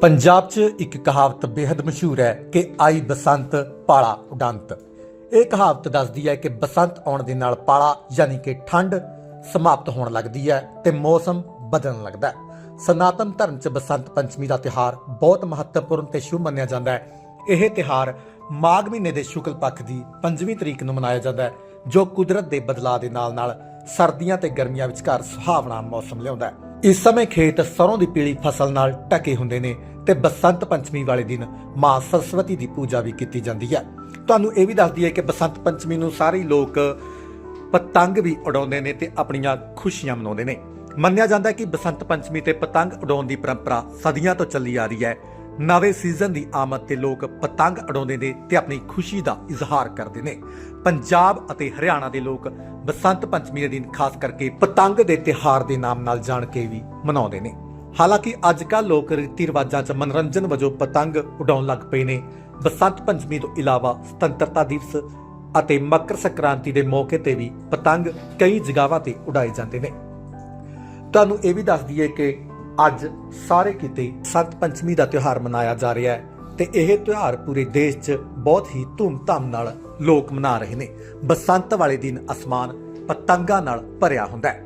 ਪੰਜਾਬ 'ਚ ਇੱਕ ਕਹਾਵਤ ਬੇहद ਮਸ਼ਹੂਰ ਹੈ ਕਿ ਆਈ ਬਸੰਤ, ਪਾਲਾ ਉਡੰਤ। ਇਹ ਕਹਾਵਤ ਦੱਸਦੀ ਹੈ ਕਿ ਬਸੰਤ ਆਉਣ ਦੇ ਨਾਲ ਪਾਲਾ ਯਾਨੀ ਕਿ ਠੰਡ ਸਮਾਪਤ ਹੋਣ ਲੱਗਦੀ ਹੈ ਤੇ ਮੌਸਮ ਬਦਲਣ ਲੱਗਦਾ ਹੈ। ਸਨਾਤਨ ਧਰਮ 'ਚ ਬਸੰਤ ਪੰਚਮੀ ਦਾ ਤਿਹਾਰ ਬਹੁਤ ਮਹੱਤਵਪੂਰਨ ਤੇ ਸ਼ੁਭ ਮੰਨਿਆ ਜਾਂਦਾ ਹੈ। ਇਹ ਤਿਹਾਰ ਮਾਘ ਮਹੀਨੇ ਦੇ ਸ਼ੁਕਲ ਪੱਖ ਦੀ 5ਵੀਂ ਤਰੀਕ ਨੂੰ ਮਨਾਇਆ ਜਾਂਦਾ ਹੈ, ਜੋ ਕੁਦਰਤ ਦੇ ਬਦਲਾਅ ਦੇ ਨਾਲ-ਨਾਲ ਸਰਦੀਆਂ ਤੇ ਗਰਮੀਆਂ ਵਿਚਕਾਰ ਸੁਹਾਵਣਾ ਮੌਸਮ ਲਿਆਉਂਦਾ ਹੈ। ਇਸ ਸਮੇਂ ਖੇਤ ਸਰੋਂ ਦੀ ਪੀਲੀ ਫਸਲ ਨਾਲ ਢਕੇ ਹੁੰਦੇ ਨੇ। ਤੇ ਬਸੰਤ ਪੰਚਮੀ ਵਾਲੇ ਦਿਨ ਮਾਂ ਸਰਸਵਤੀ ਦੀ ਪੂਜਾ ਵੀ ਕੀਤੀ ਜਾਂਦੀ ਹੈ। ਤੁਹਾਨੂੰ ਇਹ ਵੀ ਦੱਸਦੀ ਹੈ ਕਿ ਬਸੰਤ ਪੰਚਮੀ ਨੂੰ ਸਾਰੇ ਲੋਕ ਪਤੰਗ ਵੀ ਉਡਾਉਂਦੇ ਨੇ ਤੇ ਆਪਣੀਆਂ ਖੁਸ਼ੀਆਂ ਮਨਾਉਂਦੇ ਨੇ। ਮੰਨਿਆ ਜਾਂਦਾ ਹੈ ਕਿ ਬਸੰਤ ਪੰਚਮੀ ਤੇ ਪਤੰਗ ਉਡਾਉਣ ਦੀ ਪਰੰਪਰਾ ਸਦੀਆਂ ਤੋਂ ਚੱਲੀ ਆ ਰਹੀ ਹੈ। ਨਵੇਂ ਸੀਜ਼ਨ ਦੀ ਆਮਦ ਤੇ ਲੋਕ ਪਤੰਗ ਉਡਾਉਂਦੇ ਨੇ ਤੇ ਆਪਣੀ ਖੁਸ਼ੀ ਦਾ ਇਜ਼ਹਾਰ ਕਰਦੇ ਨੇ। ਪੰਜਾਬ ਅਤੇ ਹਰਿਆਣਾ ਦੇ ਲੋਕ ਬਸੰਤ ਪੰਚਮੀ ਦੇ ਦਿਨ ਖਾਸ ਕਰਕੇ ਪਤੰਗ ਦੇ ਤਿਹਾਰ ਦੇ ਨਾਮ ਨਾਲ ਜਾਣ ਕੇ ਵੀ ਮਨਾਉਂਦੇ ਨੇ। ਹਾਲਾਂਕਿ ਅੱਜ ਕੱਲ੍ਹ ਲੋਕ ਰੀਤੀ ਰਿਵਾਜਾਂ 'ਚ ਮਨੋਰੰਜਨ ਵਜੋਂ ਪਤੰਗ ਉਡਾਉਣ ਲੱਗ ਪਏ ਨੇ। ਬਸੰਤ ਪੰਚਮੀ ਤੋਂ ਇਲਾਵਾ ਸੁਤੰਤਰਤਾ ਦਿਵਸ ਅਤੇ ਮਕਰ ਸੰਕ੍ਰਾਂਤੀ ਦੇ ਮੌਕੇ ਤੇ ਵੀ ਪਤੰਗ ਕਈ ਜਗਾਵਾਂ ਤੇ ਉਡਾਏ ਜਾਂਦੇ ਨੇ। ਤੁਹਾਨੂੰ ਇਹ ਵੀ ਦੱਸ ਦਈਏ ਕਿ ਅੱਜ ਸਾਰੇ ਕਿਤੇ ਸੰਤ ਪੰਚਮੀ ਦਾ ਤਿਉਹਾਰ ਮਨਾਇਆ ਜਾ ਰਿਹਾ ਹੈ ਤੇ ਇਹ ਤਿਉਹਾਰ ਪੂਰੇ ਦੇਸ਼ 'ਚ ਬਹੁਤ ਹੀ ਧੂਮ-ਧਾਮ ਨਾਲ ਲੋਕ ਮਨਾ ਰਹੇ ਨੇ। ਬਸੰਤ ਵਾਲੇ ਦਿਨ ਅਸਮਾਨ ਪਤੰਗਾਂ ਨਾਲ ਭਰਿਆ ਹੁੰਦਾ ਹੈ।